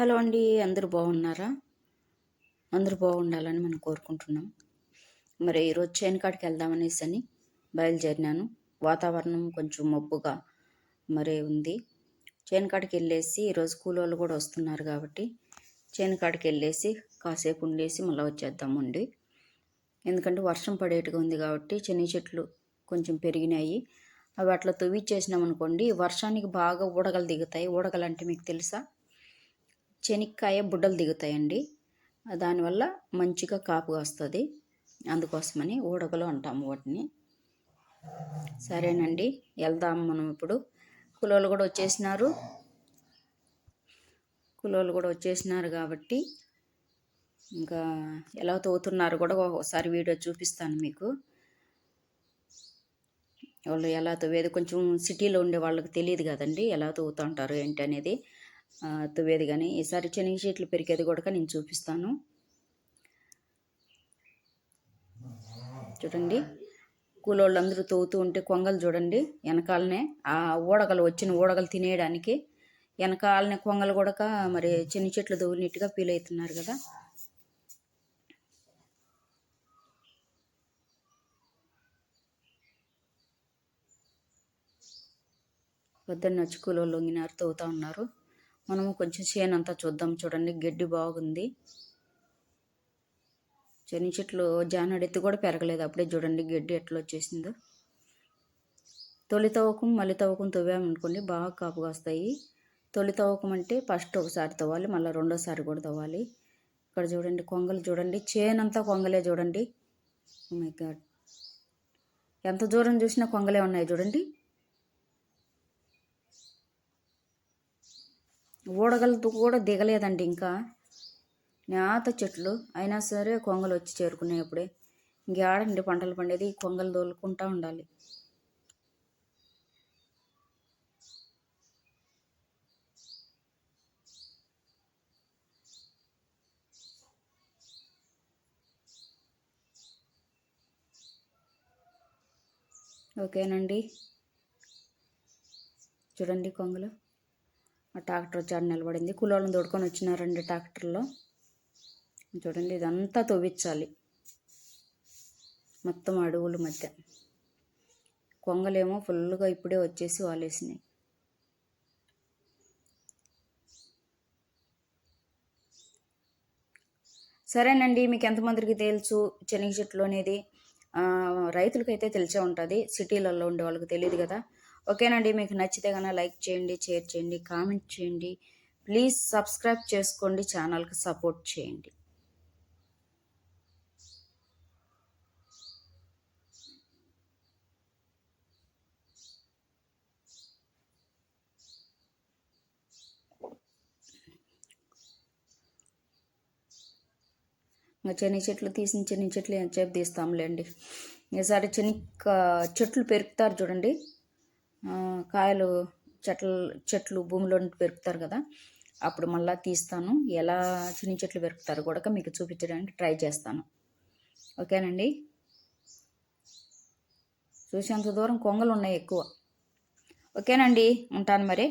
Hello అండి అందరూ బాగున్నారా? అందరూ బాగుండాలని మనం కోరుకుంటున్నాం. మరి ఈరోజు చేను కాడికి వెళ్దామనేసి అని బయలుదేరినాను. వాతావరణం కొంచెం మబ్బుగా మరి ఉంది. చేను కాడికి వెళ్ళేసి ఈరోజు కూలోళ్ళు కూడా వస్తున్నారు కాబట్టి చేను కాడికి వెళ్ళేసి కాసేపు ఉండేసి మళ్ళీ వచ్చేద్దామండి ఎందుకంటే వర్షం పడేట్టుగా ఉంది కాబట్టి చెన్ని చెట్లు కొంచెం పెరిగినాయి. అవి అట్లా తవ్విచ్చేసినాం అనుకోండి వర్షానికి బాగా ఊడగలు దిగుతాయి. ఊడగలు అంటే మీకు తెలుసా? చెనిక్కాయ బుడ్డలు దిగుతాయండి. దానివల్ల మంచిగా కాపు వస్తుంది అందుకోసమని ఊడకలు అంటాము వాటిని. సరేనండి వెళ్దాం మనం ఇప్పుడు. కులోళ్ళు కూడా వచ్చేసినారు. కులోళ్ళు కూడా వచ్చేసినారు కాబట్టి ఇంకా ఎలా తోగుతున్నారు కూడా ఒకసారి వీడియో చూపిస్తాను మీకు. వాళ్ళు ఎలా తవ్వేది కొంచెం సిటీలో ఉండే వాళ్ళకి తెలియదు కదండి ఎలా తవ్వుతూ ఏంటి అనేది. తువ్వేది కానీ ఈసారి శనగ చెట్లు పెరిగేది కూడా నేను చూపిస్తాను. చూడండి. కూలోళ్ళు అందరూ తవ్వుతూ ఉంటే కొంగలు చూడండి వెనకాలనే. ఆ ఊడగలు వచ్చిన ఊడగలు తినేయడానికి వెనకాలనే కొంగలు కూడా మరి చిన్న చెట్లు తవ్వినట్టుగా ఫీల్ అవుతున్నారు కదా పొద్దున్న వచ్చి కూలోళ్ళు ఉంగినారు తవ్వుతూ ఉన్నారు. మనము కొంచెం చేను అంతా చూద్దాం. చూడండి గడ్డి బాగుంది. శని చెట్లు జానడెత్తి కూడా పెరగలేదు. అప్పుడే చూడండి గడ్డి ఎట్లా వచ్చేసిందో. తొలి తవ్వకం మళ్ళీ తవ్వకం తవ్వామనుకోండి బాగా కాపుగా వస్తాయి. తొలి తవ్వకం అంటే ఫస్ట్ ఒకసారి తవ్వాలి మళ్ళీ రెండోసారి కూడా తవ్వాలి. ఇక్కడ చూడండి కొంగలు చూడండి చేనంతా కొంగలే చూడండి. Oh మై గాడ్ ఎంత దూరం చూసినా కొంగలే ఉన్నాయి చూడండి. ఊడగలతో కూడా దిగలేదండి ఇంకా. నేత చెట్లు అయినా సరే కొంగలు వచ్చి చేరుకున్నాయి అప్పుడే ఇంకేడండి పంటలు పండేది కొంగలు తోలుకుంటా ఉండాలి. ఓకేనండి. చూడండి కొంగలు. ఆ ట్రాక్టర్ వచ్చి ఆడ నిలబడింది. కూలోళ్ళని తోడుకొని వచ్చినారండి ట్రాక్టర్లో. చూడండి ఇదంతా తవ్వించాలి. మొత్తం అడవుల మధ్య. కొంగలేమో ఫుల్గా ఇప్పుడే వచ్చేసి వాలేసినాయి. సరేనండి మీకు ఎంతమందికి తెలుసు? చెనగ చెట్లు అనేది రైతులకైతే తెలిసే ఉంటుంది. సిటీలలో ఉండే వాళ్ళకి తెలియదు కదా. ఓకేనండి. మీకు నచ్చితే కనుక లైక్ చేయండి షేర్ చేయండి కామెంట్ చేయండి. ప్లీజ్ సబ్స్క్రైబ్ చేసుకోండి ఛానల్కి సపోర్ట్ చేయండి. ఇంకా చిన్న చెట్లు తీసిన చిన్న చెట్లు ఎంతసేపు తీస్తాంలేండి. ఈసారి చిన్న చెట్లు పెరుగుతారు చూడండి. కాయలు చెట్లు చెట్లు భూమిలో పెరుకుతారు కదా అప్పుడు మళ్ళీ తీస్తాను. ఎలా చిన్ని చెట్లు పెరుకుతారు కూడా మీకు చూపించడానికి ట్రై చేస్తాను. ఓకేనండి? చూసేంత దూరం కొంగలు ఉన్నాయి ఎక్కువ. ఓకేనండి ఉంటాను మరి.